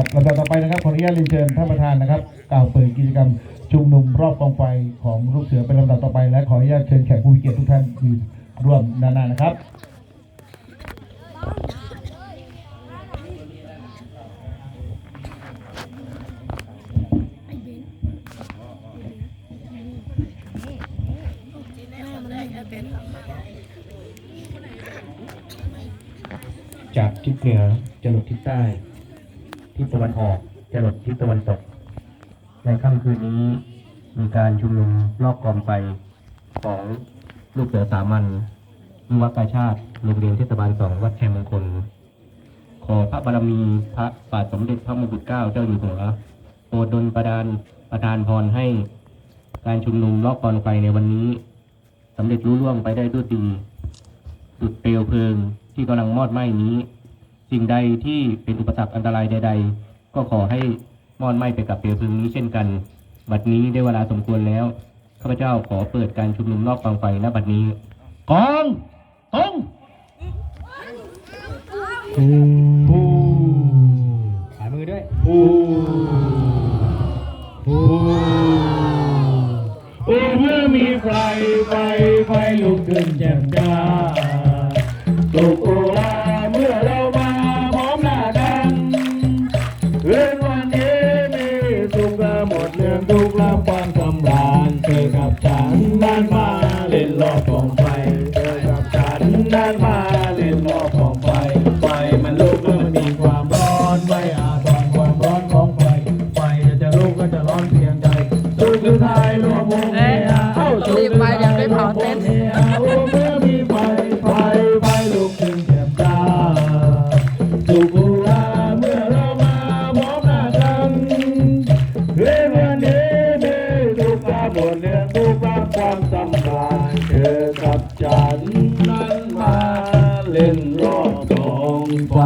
นะครับลำดับต่อไปนะครับขออนุญาตเรียนเชิญท่านประธานนะครับ กล่าวเปิดกิจกรรมชุมนุมรอบกองไฟของลูกเสือเป็นลำดับต่อไป และขออนุญาตเชิญแขกผู้มีเกียรติทุกท่านยืนร่วมด้านหน้านะครับจากทิศเหนือจรดทิศใต้ ทิศตะวันออกจรดทิศตะวันตก ในค่ำคืนนี้มีการชุมนุมรอบกองไฟของลูกเสือสามัญยุวกาชาติโรงเรียนเทศบาลสองวัดชัยมงคล ขอพระบารมีพระบาทสมเด็จพระมงกุฎเกล้าเจ้าอยู่หัวโปรดดลประดานประทานพรให้ การชุมนุมรอบกองไฟในวันนี้สำเร็จรุ่ล่วงไปได้ด้วยดีจุดเปลวเพลิงที่กำลังมอดไหม้นี้ สิ่งใดที่เป็นอุปสรรคอันตรายใด ๆ ก็ขอให้มอดไหม้ไปกับเปลวเพลิงนี้เช่นกัน บัดนี้ได้เวลาสมควรแล้วข้าพเจ้าขอเปิดการชุมนุมรอบกองไฟณบัดนี้กองตรงผู้ขายมือด้วยผู้ผู้โอ้เมื่อมีไฟไฟไฟลุกขึ้นแจ่มจ้าตุกโอ ความสำราญเธอกับฉันนั้นมาเล่นรอบกองไฟเธอกับฉันนั้นมาเล่นรอบกองไฟไฟมันลุกแล้วมันมีความร้อนไม่อาจตอนความร้อนของไฟไฟจะลุกก็จะร้อนเพียงใดสุดท้ายรวมวงเฮฮาเอ้ารีบไปเดี๋ยวไปเผาเต็นท์เฮฮาโอ้เมื่อมีไฟไฟไฟลุกขึ้นแจ่มจ้าสุกุ ทุกข์และหมดเรื่องทุกข์และความสำราญเธอกับฉันนั้นมาเล่นรอบกองไฟ